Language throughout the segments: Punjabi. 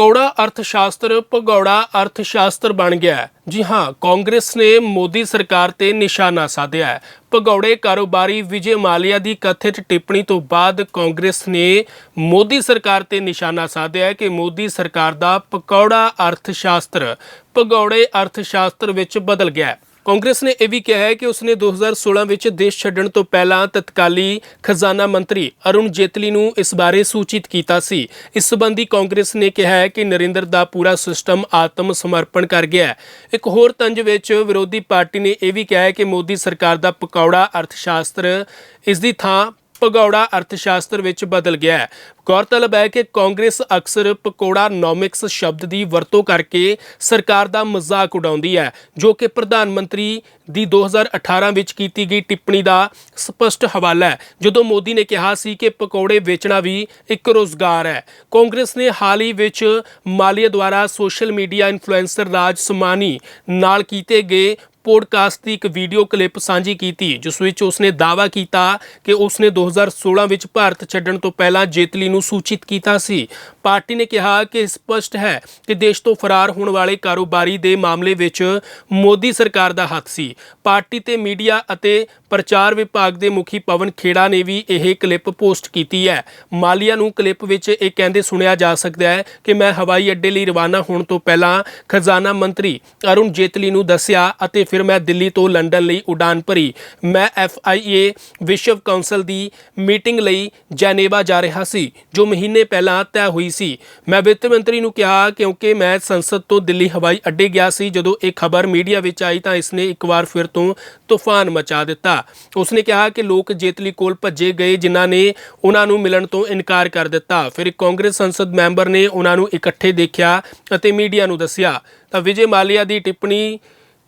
ਕੌੜਾ ਅਰਥਸ਼ਾਸਤਰ ਭਗੌੜਾ ਅਰਥਸ਼ਾਸਤਰ ਬਣ ਗਿਆ ਜੀ ਹਾਂ, ਕਾਂਗਰਸ ਨੇ ਮੋਦੀ ਸਰਕਾਰ ਤੇ ਨਿਸ਼ਾਨਾ ਸਾਧਿਆ ਭਗੌੜੇ ਕਾਰੋਬਾਰੀ ਵਿਜੇ ਮਾਲਿਆ ਦੀ ਕਥਿਤ ਟਿੱਪਣੀ ਤੋਂ ਬਾਅਦ ਕਾਂਗਰਸ ਨੇ ਮੋਦੀ ਸਰਕਾਰ ਤੇ ਨਿਸ਼ਾਨਾ ਸਾਧਿਆ ਕਿ ਮੋਦੀ ਸਰਕਾਰ ਦਾ ਪਕੌੜਾ ਅਰਥ ਸ਼ਾਸਤਰ ਭਗੌੜੇ ਅਰਥਸ਼ਾਸਤਰ ਵਿੱਚ ਬਦਲ ਗਿਆ ਕਾਂਗਰਸ ਨੇ ਇਹ ਵੀ ਕਿਹਾ ਹੈ ਕਿ ਉਸਨੇ 2016 ਵਿੱਚ ਦੇਸ਼ ਛੱਡਣ ਤੋਂ ਪਹਿਲਾਂ ਤਤਕਾਲੀ ਖਜ਼ਾਨਾ ਮੰਤਰੀ ਅਰੁਣ ਜੇਤਲੀ ਨੂੰ ਇਸ ਬਾਰੇ ਸੂਚਿਤ ਕੀਤਾ ਸੀ। ਇਸ ਸੰਬੰਧੀ ਕਾਂਗਰਸ ਨੇ ਕਿਹਾ ਹੈ ਕਿ ਨਰਿੰਦਰ ਦਾ ਪੂਰਾ ਸਿਸਟਮ ਆਤਮ ਸਮਰਪਣ ਕਰ ਗਿਆ ਹੈ। ਇੱਕ ਹੋਰ ਤੰਜ ਵਿੱਚ ਵਿਰੋਧੀ ਪਾਰਟੀ ਨੇ ਇਹ ਵੀ ਕਿਹਾ ਹੈ ਕਿ ਮੋਦੀ ਸਰਕਾਰ ਦਾ ਪਕੌੜਾ ਅਰਥਸ਼ਾਸਤਰ ਇਸ ਦੀ ਥਾਂ ਭਗੌੜਾ ਅਰਥਸ਼ਾਸਤਰ ਵਿੱਚ ਬਦਲ ਗਿਆ ਹੈ। ਗੌਰਤਲਬ ਹੈ ਕਿ ਕਾਂਗਰਸ ਅਕਸਰ ਪਕੌੜਾ ਨੋਮਿਕਸ ਸ਼ਬਦ ਦੀ ਵਰਤੋਂ ਕਰਕੇ ਸਰਕਾਰ ਦਾ ਮਜ਼ਾਕ ਉਡਾਉਂਦੀ ਹੈ, ਜੋ ਕਿ ਪ੍ਰਧਾਨ ਮੰਤਰੀ ਦੀ 2018 ਵਿੱਚ ਕੀਤੀ ਗਈ ਟਿੱਪਣੀ ਦਾ ਸਪਸ਼ਟ ਹਵਾਲਾ ਹੈ, ਜਦੋਂ ਮੋਦੀ ਨੇ ਕਿਹਾ ਸੀ ਕਿ ਪਕੌੜੇ ਵੇਚਣਾ ਵੀ ਇੱਕ ਰੋਜ਼ਗਾਰ ਹੈ। ਕਾਂਗਰਸ ਨੇ ਹਾਲ ਹੀ ਵਿੱਚ ਮਾਲੀਆ ਦੁਆਰਾ social media influencer Raj Samani ਨਾਲ ਕੀਤੇ ਗਏ ਪੋਡਕਾਸਟ ਦੀ ਇੱਕ ਵੀਡੀਓ ਕਲਿੱਪ ਸਾਂਝੀ ਕੀਤੀ, ਜਿਸ ਵਿੱਚ ਉਸਨੇ ਦਾਅਵਾ ਕੀਤਾ ਕਿ ਉਸਨੇ 2016 ਵਿੱਚ ਭਾਰਤ ਛੱਡਣ ਤੋਂ ਪਹਿਲਾਂ ਜੇਤਲੀ ਨੂੰ ਸੂਚਿਤ ਕੀਤਾ ਸੀ। ਪਾਰਟੀ ਨੇ ਕਿਹਾ ਕਿ ਸਪਸ਼ਟ ਹੈ ਕਿ ਦੇਸ਼ ਤੋਂ ਫਰਾਰ ਹੋਣ ਵਾਲੇ ਕਾਰੋਬਾਰੀ ਦੇ ਮਾਮਲੇ ਵਿੱਚ ਮੋਦੀ ਸਰਕਾਰ ਦਾ ਹੱਥ ਸੀ। ਪਾਰਟੀ ਤੇ ਮੀਡੀਆ ਅਤੇ ਪ੍ਰਚਾਰ ਵਿਭਾਗ ਦੇ ਮੁਖੀ ਪਵਨ ਖੇੜਾ ਨੇ ਵੀ ਇਹ ਕਲਿੱਪ ਪੋਸਟ ਕੀਤੀ ਹੈ। ਮਾਲੀਆ ਨੂੰ ਕਲਿੱਪ ਵਿੱਚ ਇਹ ਕਹਿੰਦੇ ਸੁਣਿਆ ਜਾ ਸਕਦਾ ਹੈ ਕਿ ਮੈਂ ਹਵਾਈ ਅੱਡੇ ਲਈ ਰਵਾਨਾ ਹੋਣ ਤੋਂ ਪਹਿਲਾਂ ਖਜ਼ਾਨਾ ਮੰਤਰੀ ਅਰੁਣ ਜੇਤਲੀ ਨੂੰ ਦੱਸਿਆ ਅਤੇ ਫਿਰ ਮੈਂ ਦਿੱਲੀ ਤੋਂ ਲੰਡਨ ਲਈ ਉਡਾਨ ਭਰੀ। ਮੈਂ ਐਫਆਈਏ ਵਿਸ਼ਵ ਕਾਉਂਸਲ ਦੀ ਮੀਟਿੰਗ ਲਈ ਜੈਨੇਵਾ ਜਾ ਰਿਹਾ ਸੀ, ਜੋ ਮਹੀਨੇ ਪਹਿਲਾਂ ਤੈਅ ਹੋਈ ਸੀ। ਮੈਂ ਵਿੱਤ ਮੰਤਰੀ ਨੂੰ ਕਿਹਾ, ਕਿਉਂਕਿ ਮੈਂ ਸੰਸਦ ਤੋਂ ਦਿੱਲੀ ਹਵਾਈ ਅੱਡੇ ਗਿਆ ਸੀ, ਜਦੋਂ ਇਹ ਖਬਰ ਮੀਡੀਆ ਵਿੱਚ ਆਈ ਤਾਂ ਇਸਨੇ ਇੱਕ ਵਾਰ ਫਿਰ ਤੋਂ ਤੂਫਾਨ ਮਚਾ ਦਿੱਤਾ। ਉਸਨੇ ਕਿਹਾ ਕਿ ਲੋਕ ਜੇਤਲੀ ਕੋਲ ਭੱਜੇ ਗਏ, ਜਿਨ੍ਹਾਂ ਨੇ ਉਹਨਾਂ ਨੂੰ ਮਿਲਣ ਤੋਂ ਇਨਕਾਰ ਕਰ ਦਿੱਤਾ। ਫਿਰ ਕਾਂਗਰਸ ਸੰਸਦ ਮੈਂਬਰ ਨੇ ਉਹਨਾਂ ਨੂੰ ਇਕੱਠੇ ਦੇਖਿਆ ਅਤੇ ਮੀਡੀਆ ਨੂੰ ਦੱਸਿਆ। ਤਾਂ ਵਿਜੇ ਮਾਲਿਆ ਦੀ ਟਿੱਪਣੀ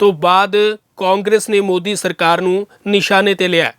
ਤੋਂ ਬਾਅਦ ਕਾਂਗਰਸ ਨੇ ਮੋਦੀ ਸਰਕਾਰ ਨੂੰ ਨਿਸ਼ਾਨੇ ਤੇ ਲਿਆ।